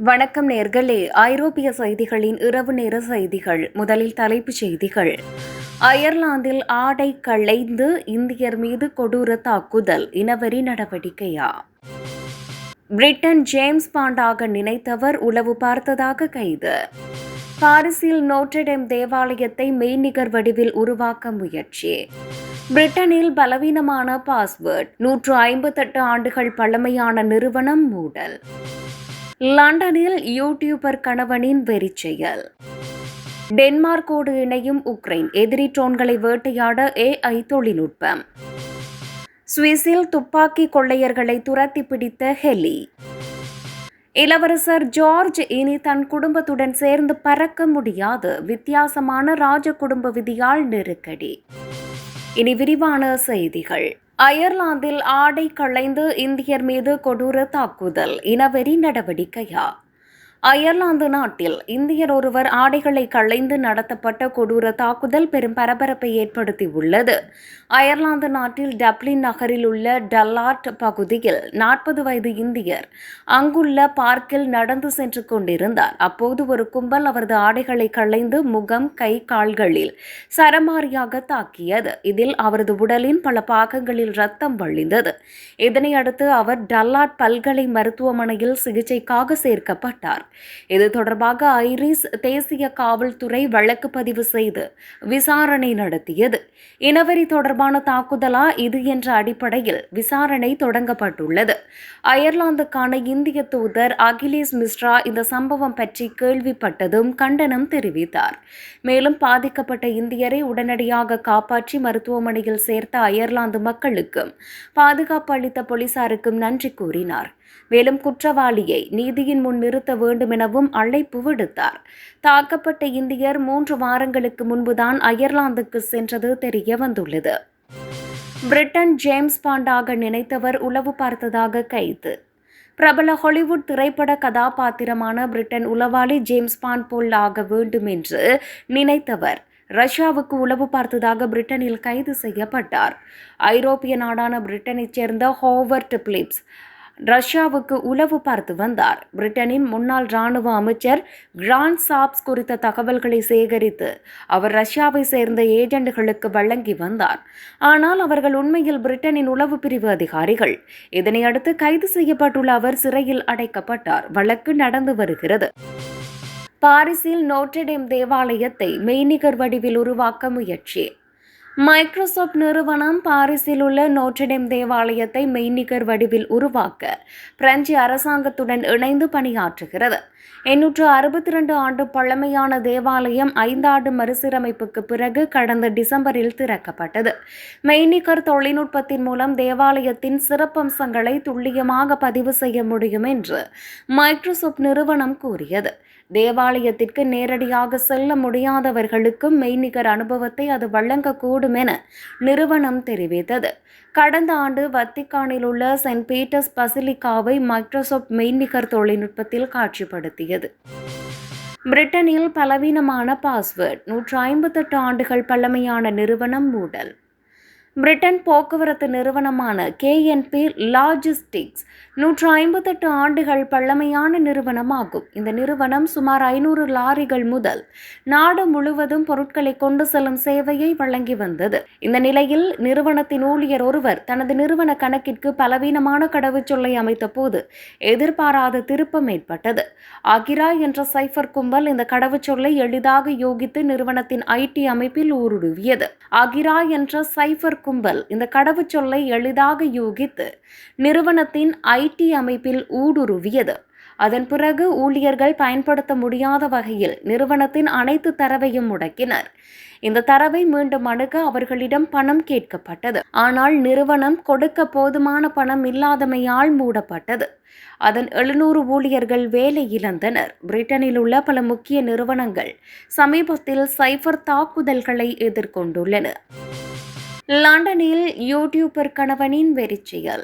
வணக்கம் நேர்களே. ஐரோப்பிய செய்திகளின் இரவு நேர செய்திகள். முதலில் தலைப்புச் செய்திகள். அயர்லாந்தில் ஆடை களைந்து இந்தியர் மீது கொடூர தாக்குதல். இனவெறி நடவடிக்கையா? பிரிட்டன் ஜேம்ஸ் பாண்டாக நினைத்தவர் உளவு பார்த்ததாக கைது. பாரிஸில் நோட்டடெம் தேவாலயத்தை மெய்நிகர் வடிவில் உருவாக்க முயற்சி. பிரிட்டனில் பலவீனமான பாஸ்வேர்ட். நூற்று ஐம்பத்தெட்டு ஆண்டுகள் பழமையான நிறுவனம் மூடல். லண்டனில் யூடியூபர் கணவனின் வெறிச்செயல் டென்மார்க்கோடு இணையும் உக்ரைன் எதிரி ட்ரோன்களை வேட்டையாட ஏஐ தொழில்நுட்பம். சுவிஸில் துப்பாக்கி கொள்ளையர்களை துரத்தி பிடித்த ஹெலி. இளவரசர் ஜார்ஜ் இனி தன் குடும்பத்துடன் சேர்ந்து பறக்க முடியாது. வித்தியாசமான ராஜ குடும்ப விதியால் நெருக்கடி. இனி விரிவான செய்திகள். அயர்லாந்தில் ஆடை களைந்து இந்தியர் மீது கொடூர தாக்குதல். இனவெறி நடவடிக்கையா? அயர்லாந்து நாட்டில் இந்தியர் ஒருவர் ஆடைகளை களைந்து நடத்தப்பட்ட கொடூர தாக்குதல் பெரும் பரபரப்பை ஏற்படுத்தியுள்ளது. அயர்லாந்து நாட்டில் டப்ளின் நகரில் உள்ள டல்லார்ட் பகுதியில் நாற்பது வயது இந்தியர் அங்குள்ள பார்க்கில் நடந்து சென்று கொண்டிருந்தார். அப்போது ஒரு கும்பல் அவரது ஆடைகளை களைந்து முகம் கை கால்களில் சரமாரியாக தாக்கியது. இதில் அவரது உடலின் பல பாகங்களில் ரத்தம் வழிந்தது. இதனையடுத்து அவர் டல்லார்ட் பல்கலை மருத்துவமனையில் சிகிச்சைக்காக சேர்க்கப்பட்டார். இது தொடர்பாக ஐரிஸ் தேசிய காவல்துறை வழக்கு பதிவு செய்து விசாரணை நடத்தியது. இனவெறி தொடர்பான தாக்குதலா இது என்ற அடிப்படையில் விசாரணை தொடங்கப்பட்டுள்ளது. அயர்லாந்துக்கான இந்திய தூதர் அகிலேஷ் மிஸ்ரா இந்த சம்பவம் பற்றி கேள்விப்பட்டதும் கண்டனம் தெரிவித்தார். மேலும் பாதிக்கப்பட்ட இந்தியரை உடனடியாக காப்பாற்றி மருத்துவமனையில் சேர்த்த அயர்லாந்து மக்களுக்கும் பாதுகாப்பு அளித்த போலீசாருக்கும் நன்றி கூறினார். மேலும் குற்றவாளியை நீதியின் முன் நிறுத்த வேண்டுமெனவும் அழைப்பு விடுத்தார். தாக்கப்பட்ட இந்தியர் மூன்று வாரங்களுக்கு முன்புதான் அயர்லாந்துக்கு சென்றது தெரிய வந்துள்ளது. பிரிட்டன் ஜேம்ஸ் பாண்டாக நினைத்தவர் உளவு பார்த்ததாக கைது. பிரபல ஹாலிவுட் திரைப்பட கதாபாத்திரமான பிரிட்டன் உளவாளி ஜேம்ஸ் பாண்ட் போல் ஆக வேண்டும் என்று நினைத்தவர். ரஷ்யாவுக்கு உளவு பார்த்ததாக பிரிட்டனில் கைது செய்யப்பட்டார். ஐரோப்பிய நாடான பிரிட்டனைச் சேர்ந்த ஹோவர்ட் பிலிப்ஸ் ரஷ்யாவுக்கு உளவு பார்த்து வந்தார். பிரிட்டனின் முன்னாள் ராணுவ அமைச்சர் கிராண்ட் சாப்ஸ் குறித்த தகவல்களை சேகரித்து அவர் ரஷ்யாவை சேர்ந்த ஏஜெண்டுகளுக்கு வழங்கி வந்தார். ஆனால் அவர்கள் உண்மையில் பிரிட்டனின் உளவு பிரிவு அதிகாரிகள். இதனையடுத்து கைது செய்யப்பட்டுள்ள அவர் சிறையில் அடைக்கப்பட்டார். வழக்கு நடந்து வருகிறது. பாரிஸில் நோட்டடேம் தேவாலயத்தை மெய்நிகர் வடிவில் உருவாக்க முயற்சி. மைக்ரோசாப்ட் நிறுவனம் பாரிஸில் உள்ள நோட்டடேம் தேவாலயத்தை மெய்நிகர் வடிவில் உருவாக்க பிரெஞ்சு அரசாங்கத்துடன் இணைந்து பணியாற்றுகிறது. எண்ணூற்று அறுபத்தி ரெண்டு ஆண்டு பழமையான தேவாலயம் ஐந்தாண்டு மறுசீரமைப்புக்கு பிறகு கடந்த டிசம்பரில் திறக்கப்பட்டது. மெய்நிகர் தொழில்நுட்பத்தின் மூலம் தேவாலயத்தின் சிறப்பம்சங்களை துல்லியமாக பதிவு செய்ய முடியும் என்று மைக்ரோசாப்ட் நிறுவனம் கூறியது. தேவாலயத்திற்கு நேரடியாக செல்ல முடியாதவர்களுக்கும் மெய்நிகர் அனுபவத்தை அது வழங்கக்கூடும் என நிறுவனம் தெரிவித்தது. கடந்த ஆண்டு வத்திக்கானில் உள்ள சென்ட் பீட்டர்ஸ் பசிலிக்காவை மைக்ரோசாப்ட் மெய்நிகர் தொழில்நுட்பத்தில் காட்சிப்படுத்தியது. பிரிட்டனில் பலவீனமான பாஸ்வேர்ட் நூற்று ஐம்பத்தெட்டு ஆண்டுகள் பழமையான நிறுவனம் மூடல். பிரிட்டன் போக்குவரத்து நிறுவனமான கேஎன்பி லாஜிஸ்டிக்ஸ் நூற்று ஐம்பத்தெட்டு ஆண்டுகள் பழமையான நிறுவனமாகும். இந்த நிறுவனம் சுமார் ஐநூறு லாரிகள் முதல் நாடு முழுவதும் பொருட்களை கொண்டு செல்லும் சேவையை வழங்கி வந்தது. இந்த நிலையில் நிறுவனத்தின் ஊழியர் ஒருவர் தனது நிறுவன கணக்கிற்கு பலவீனமான கடவுச்சொல்லை அமைத்த போது எதிர்பாராத திருப்பம் ஏற்பட்டது. அகிரா என்ற சைஃபர் கும்பல் இந்த கடவுச்சொல்லை எளிதாக யோகித்து நிறுவனத்தின் ஐடி அமைப்பில் ஊடுருவியது. அகிரா என்ற சைஃபர் கும்பல். இந்த கடவுச்சொல்லை எளிதாக யூகித்து நிறுவனத்தின் ஐடி அமைப்பில் ஊடுருவியது. அதன் பிறகு ஊழியர்கள் பயன்படுத்த முடியாத வகையில் நிறுவனத்தின் அனைத்து தரவையும் முடக்கினர். இந்த தரவை மீண்டும் அணுக அவர்களிடம் பணம் கேட்கப்பட்டது. ஆனால் நிறுவனம் கொடுக்க போதுமான பணம் இல்லாதமையால் மூடப்பட்டது. அதன் எழுநூறு ஊழியர்கள் வேலை இழந்தனர். பிரிட்டனில் உள்ள பல முக்கிய நிறுவனங்கள் சமீபத்தில் சைபர் தாக்குதல்களை எதிர்கொண்டுள்ளன. லண்டனில் யூடியூபர் கணவனின் வெறிச்செயல்.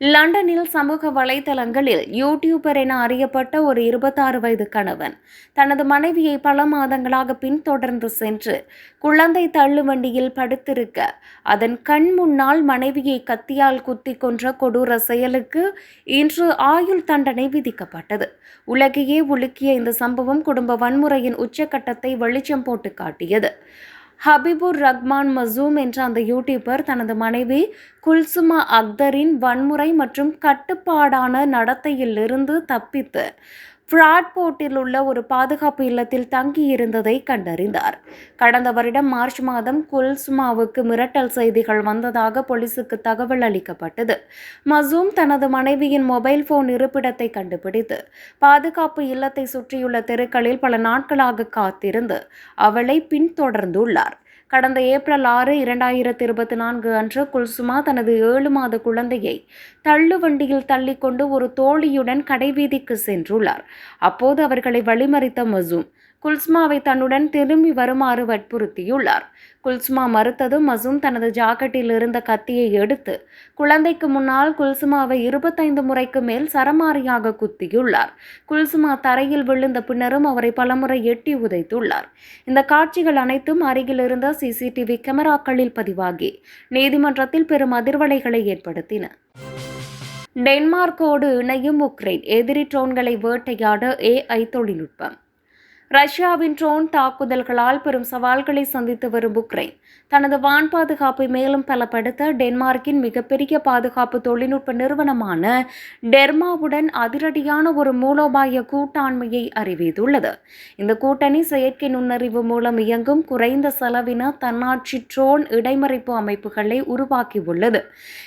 லண்டனில் சமூக வலைதளங்களில் யூடியூபர் என அறியப்பட்ட ஒரு இருபத்தாறு வயது கணவன் தனது மனைவியை பல மாதங்களாக பின்தொடர்ந்து சென்று குழந்தை தள்ளுவண்டியில் படுத்திருக்க அதன் கண் முன்னால் மனைவியை கத்தியால் குத்தி கொன்ற கொடூர செயலுக்கு இன்று ஆயுள் தண்டனை விதிக்கப்பட்டது. உலகையே உலுக்கிய இந்த சம்பவம் குடும்ப வன்முறையின் உச்சக்கட்டத்தை வெளிச்சம் போட்டு காட்டியது. ஹபிபுர் ரஹ்மான் மசூம் என்ற அந்த யூடியூபர் தனது மனைவி குல்சுமா அக்தரின் வன்முறை மற்றும் கட்டுப்பாடான நடத்தையிலிருந்து தப்பித்து ஃப்ராட்போர்ட்டில் உள்ள ஒரு பாதுகாப்பு இல்லத்தில் தங்கியிருந்ததை கண்டறிந்தார். கடந்த வருடம் மார்ச் மாதம் குல்சுமாவுக்கு மிரட்டல் செய்திகள் வந்ததாக போலீசுக்கு தகவல் அளிக்கப்பட்டது. மசூம் தனது மனைவியின் மொபைல் போன் இருப்பிடத்தை கண்டுபிடித்து பாதுகாப்பு இல்லத்தை சுற்றியுள்ள தெருக்களில் பல நாட்களாக காத்திருந்து அவளை பின்தொடர்ந்துள்ளார். கடந்த ஏப்ரல் ஆறு இரண்டாயிரத்தி இருபத்தி நான்கு அன்று குல்சுமா தனது ஏழு மாத குழந்தையை தள்ளுவண்டியில் தள்ளிக்கொண்டு ஒரு தோழியுடன் கடைவீதிக்கு சென்றுள்ளார். அப்போது அவர்களை வழிமறித்த மசூம் குல்ஸ்மாவை தன்னுடன் திரும்பி வருமாறு வற்புறுத்தியுள்ளார். குல்ஸ்மா மறுத்ததும் மசூம் தனது ஜாக்கெட்டில் இருந்த கத்தியை எடுத்து குழந்தைக்கு முன்னால் குல்சுமாவை இருபத்தைந்து முறைக்கு மேல் சரமாரியாக குத்தியுள்ளார். குல்சுமா தரையில் விழுந்த பின்னரும் அவரை பலமுறை எட்டி உதைத்துள்ளார். இந்த காட்சிகள் அனைத்தும் அருகில் இருந்த சிசிடிவி கேமராக்களில் பதிவாகி நீதிமன்றத்தில் பெரும் அதிர்வலைகளை ஏற்படுத்தின. டென்மார்க்கோடு இணையும் உக்ரைன் எதிரி ட்ரோன்களை வேட்டையாட ஏஐ தொழில்நுட்பம். ரஷ்யாவின் ட்ரோன் தாக்குதல்களால் பெரும் சவால்களை சந்தித்து வரும் உக்ரைன். தனது வான் பாதுகாப்பை மேலும் பலப்படுத்த டென்மார்க்கின் மிகப்பெரிய பாதுகாப்பு தொழில்நுட்ப நிறுவனமான டெர்மாவுடன் அதிரடியான ஒரு மூலோபாய கூட்டாண்மையை அறிவித்துள்ளது. இந்த கூட்டணி செயற்கை நுண்ணறிவு மூலம் இயங்கும் குறைந்த செலவின தன்னாட்சி ட்ரோன் இடைமறைப்பு அமைப்புகளை உருவாக்கியுள்ளது.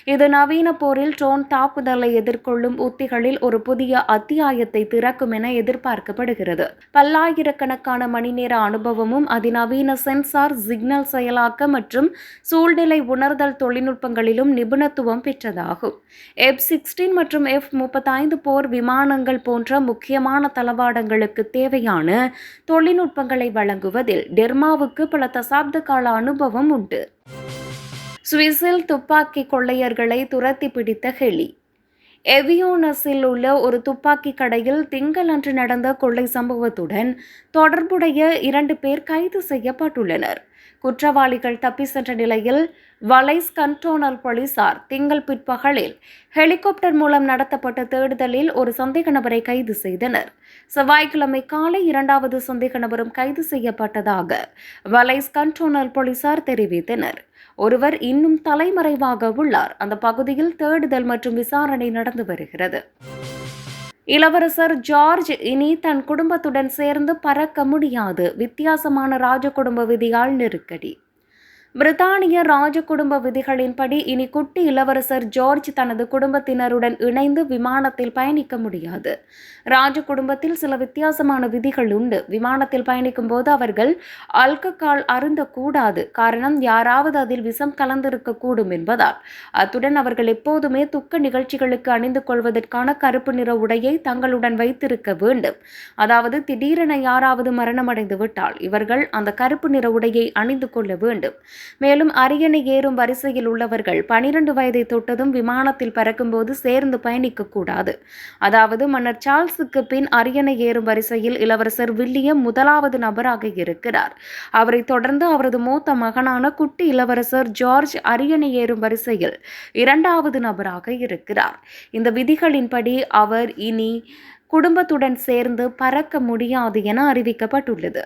இது நவீன போரில் ட்ரோன் தாக்குதலை எதிர்கொள்ளும் உத்திகளில் ஒரு புதிய அத்தியாயத்தை திறக்கும் என எதிர்பார்க்கப்படுகிறது. பல்லாயிரக்கணக்கான மணி நேர அனுபவமும் அதிநவீன சென்சார் சிக்னல் செயலாக்கம் மற்றும் சூழ்நிலை உணர்தல் தொழில்நுட்பங்களிலும் நிபுணத்துவம் பெற்றதாகும். எஃப் சிக்ஸ்டீன் மற்றும் எஃப் முப்பத்தைந்து போர் விமானங்கள் போன்ற முக்கியமான தளவாடங்களுக்கு தேவையான தொழில்நுட்பங்களை வழங்குவதில் டெர்மாவுக்கு பல தசாப்த கால அனுபவம் உண்டு. சுவிஸில் துப்பாக்கி கொள்ளையர்களை துரத்தி பிடித்த ஹெலி. எவியோனஸில் உள்ள ஒரு துப்பாக்கி கடையில் திங்களன்று நடந்த கொள்ளை சம்பவத்துடன் தொடர்புடைய இரண்டு பேர் கைது செய்யப்பட்டுள்ளனர். குற்றவாளிகள் தப்பி சென்ற நிலையில் வலைஸ் கண்டோனல் போலீசார் திங்கள் பிற்பகலில் ஹெலிகாப்டர் மூலம் நடத்தப்பட்ட தேடுதலில் ஒரு சந்தேக நபரை கைது செய்தனர். செவ்வாய்க்கிழமை காலை இரண்டாவது சந்தேக நபரும் கைது செய்யப்பட்டதாக வலைஸ் கண்டோனல் போலீசார் தெரிவித்தனர். ஒருவர் இன்னும் தலைமறைவாக உள்ளார். அந்த பகுதியில் தேடுதல் மற்றும் விசாரணை நடந்து வருகிறது. இளவரசர் ஜார்ஜ் இனி தன் குடும்பத்துடன் சேர்ந்து பறக்க முடியாது. வித்தியாசமான ராஜ குடும்ப விதியால் நெருக்கடி. பிரித்தானிய ராஜ குடும்ப விதிகளின்படி இனி குட்டி இளவரசர் ஜார்ஜ் தனது குடும்பத்தினருடன் இணைந்து விமானத்தில் பயணிக்க முடியாது. ராஜ குடும்பத்தில் சில வித்தியாசமான விதிகள் உண்டு. விமானத்தில் பயணிக்கும் போது அவர்கள் அல்ககால் அருந்தக்கூடாது. காரணம் யாராவது அதில் விஷம் கலந்திருக்கக்கூடும் என்பதால். அத்துடன் அவர்கள் எப்போதுமே துக்க நிகழ்ச்சிகளுக்கு அணிந்து கொள்வதற்கான கருப்பு நிற உடையை தங்களுடன் வைத்திருக்க வேண்டும். அதாவது திடீரென யாராவது மரணமடைந்து விட்டால் இவர்கள் அந்த கருப்பு நிற உடையை அணிந்து கொள்ள வேண்டும். மேலும் அரியணை ஏறும் வரிசையில் உள்ளவர்கள் பனிரெண்டு வயதை தொட்டதும் விமானத்தில் பறக்கும்போது சேர்ந்து பயணிக்கக்கூடாது. அதாவது மன்னர் சார்ல்ஸுக்கு பின் அரியணை ஏறும் வரிசையில் இளவரசர் வில்லியம் முதலாவது நபராக இருக்கிறார். அவரை தொடர்ந்து அவரது மூத்த மகனான குட்டி இளவரசர் ஜார்ஜ் அரியணை ஏறும் வரிசையில் இரண்டாவது நபராக இருக்கிறார். இந்த விதிகளின்படி அவர் இனி குடும்பத்துடன் சேர்ந்து பறக்க முடியாது என அறிவிக்கப்பட்டுள்ளது.